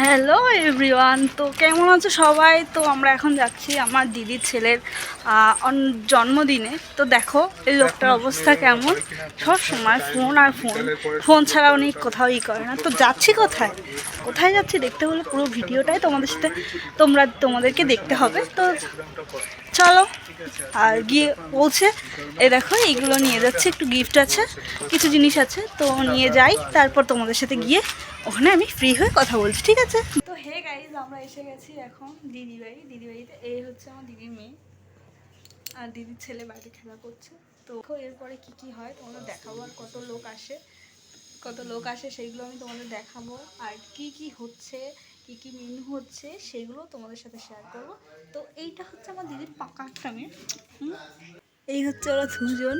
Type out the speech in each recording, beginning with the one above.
Hello everyone তো কেমন আছো সবাই? তো আমরা এখন যাচ্ছি আমার দিদির ছেলের জন্মদিনে। তো দেখো এই লোকটার অবস্থা কেমন? সব সময় ফোন আর ফোন ফোন ছাড়া উনি কোথাও ই করে না। তো যাচ্ছি কোথায়? কোথায় যাচ্ছি দেখতে হলে পুরো ভিডিওটাই তোমাদের সাথে তোমরা, তোমাদেরকে দেখতে হবে। তো চলো, আর গিয়ে পৌঁছে এ দেখো, এইগুলো নিয়ে যাচ্ছে, একটু গিফট আছে, কিছু জিনিস আছে। তো নিয়ে যাই, তারপর তোমাদের সাথে গিয়ে ওখানে আমি ফ্রি হয়ে কথা বলছি, ঠিক আছে? তো হে গাইজ আমরা এসে গেছি এখন দিদিবাড়ি দিদিবাড়িতে এই হচ্ছে আমার দিদির মেয়ে। আর দিদির ছেলে বাইরে খেলা করছে। তো এরপরে কি কি হয়, তোমাদের দেখাবো আর কত লোক আসে। কত লোক আসে সেইগুলো আমি তোমাদের দেখাবো। আর কি কি হচ্ছে, কি কি মেনু হচ্ছে সেগুলো তোমাদের সাথে শেয়ার করব। তো এইটা হচ্ছে আমার দিদির পাকা একটা মেয়ে এই হচ্ছে ওরা দুজন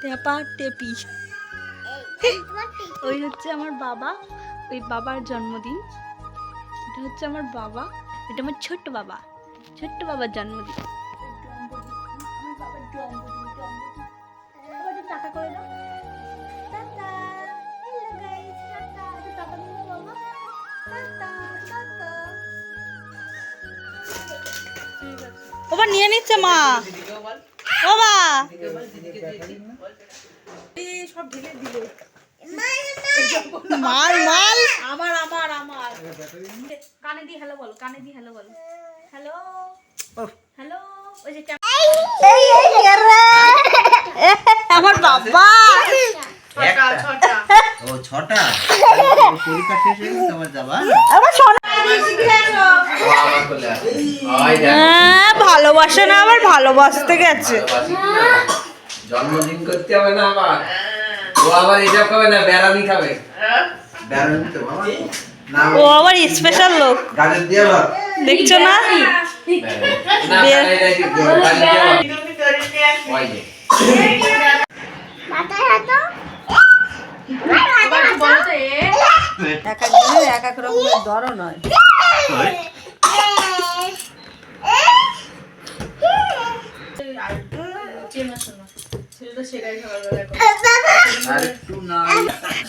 টেপা টেপি ওই হচ্ছে আমার বাবা, ওই বাবার জন্মদিন। এটা হচ্ছে আমার বাবা, এটা আমার ছোট্ট বাবা, ছোট্ট বাবার জন্মদিন। বাবা নিয়ে নিচ্ছে মা। বাবা সব ঢেলে দিলে মাল মাল। আমার আমার আমার। কানে দি হ্যালো বলো কানে দি হ্যালো বলো। হ্যালো হ্যালো ওই যে আমার বাবা। ও ছটা? পরীক্ষা শেষ হয়ে গেছে যাবা? আমার সোনা ভালোবাসে না আবার ভালোবাসতে গেছে। জন্মদিন করতে হবে না আবার। ও আবার এটা খাবে না বেড়ানি খাবে। তো ও আবার স্পেশাল লোক। গাজর দিয়ে ভাত দেখছ না। এক এক এক রকমের দরও নয় আর একটু না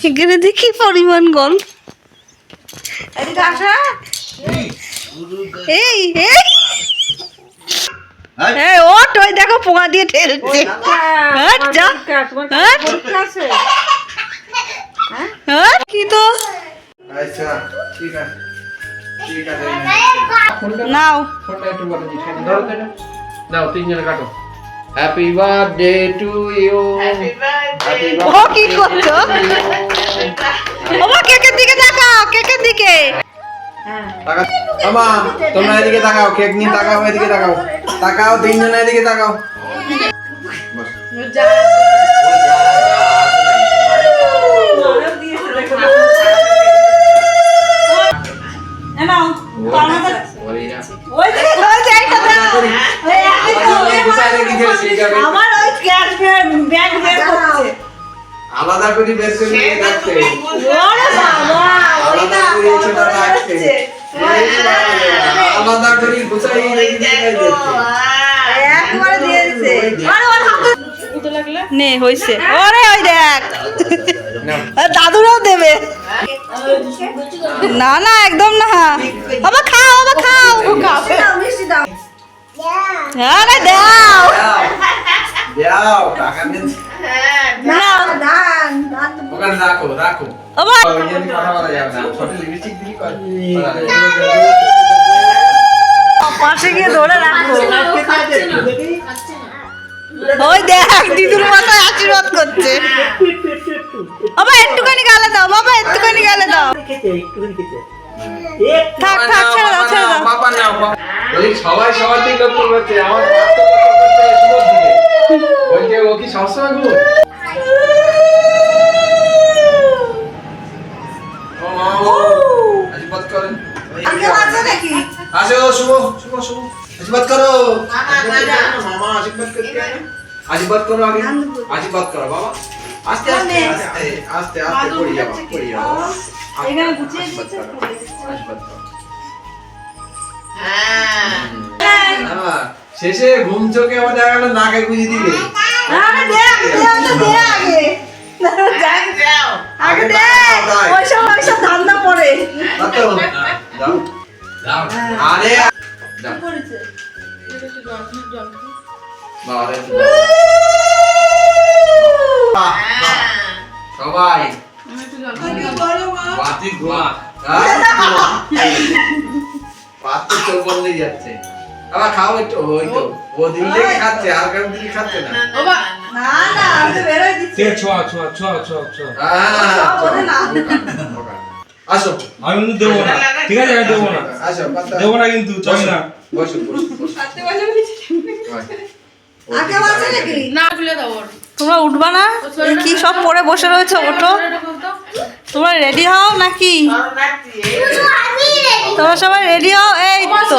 এখানে দেখি পরিমাণ গল। এদিকে আসো এই। এই এই ওট ওই দেখো পোঙা দিয়ে ঠেলছে। হাট, যা। হাট। হাট, কি তো? আচ্ছা নাও। নাও তিনজনে কাটো। হ্যাপি বার্থডে টু ইউ ও কি করছ? ওমা কেকের দিকে তাকাও কেকের দিকে। টাকা আমা তোমরা এদিকে তাকাও কেক নিয়ে তাকাও এদিকে তাকাও। তাকাও তিনজন এদিকে তাকাও। ওই আমার ওই ক্যাশ ব্যাগ বের করছে। আলাদা করে বের করে নিয়ে রাখতে ওরে বাবা আলাদা করে ছোট রাখতে আলাদা করে গুছাই রেখে যাচ্ছে। একবারে দিয়ে দিছে। নে হইছে। ওরে ওই দেখ। দাদুরাও দেবে। না না একদম না। বাবা খাও বাবা খাও। আরে দাও। দাও দাও। টাকা নিন নাও দান ওখানে রাখো রাখো। বাবা কথা বলা যাবে না। ছোট লিপস্টিক দিলি পাশে গিয়ে ধরে রাখো। ওই দেখ দিদুর মাথায় আশীর্বাদ করছে। বাবা একটুখানি গালে দাও বাবা একটুখানি গালে দাও। থাক থাক ছেড়ে দাও ছেড়ে দাও। বাবা নাও বাবা। বলি সবাই সবার দিকে লক্ষ্য করছে আমার বাপ তো লক্ষ্য করছে শুভর দিকে বলছে ও কি সবসময় ও আশীর্বাদ শুভ শুভ শুভ। করো। করতে আগে। আশীর্বাদ করো বাবা। আস্তে আস্তে আস্তে আস্তে আস্তে এখানে গুছিয়ে হ্যাঁ, শেষে ঘুম চোখে আমার দেখা গেল নাকে গুঁজে দিলে আরে আগে। ধান্দা পড়ে বাবা। সবাই। বাতি ঘুমা পাত্র চোখ বন্ধই যাচ্ছে। আবার খাও একটু ওই তো ও দিন থেকে খাচ্ছে আর কারণ দিন খাচ্ছে না। না না আমি তো বেরোয় দিচ্ছি। ঠিক আছে ছোঁয়া ছোঁয়া ছোঁয়া ছোঁয়া। ছোঁয়া সব ওদের না। ওটা, ওটা। আসো। আমি কিন্তু দেবো না। ঠিক আছে আমি দেবো না। আসো দেবো না কিন্তু চাই না। বসো না খুলে দাও তোমরা উঠবা না? কি সব পরে বসে রয়েছে ওঠো। তোমরা রেডি হও নাকি? তোমরা সবাই রেডি হও এই তো।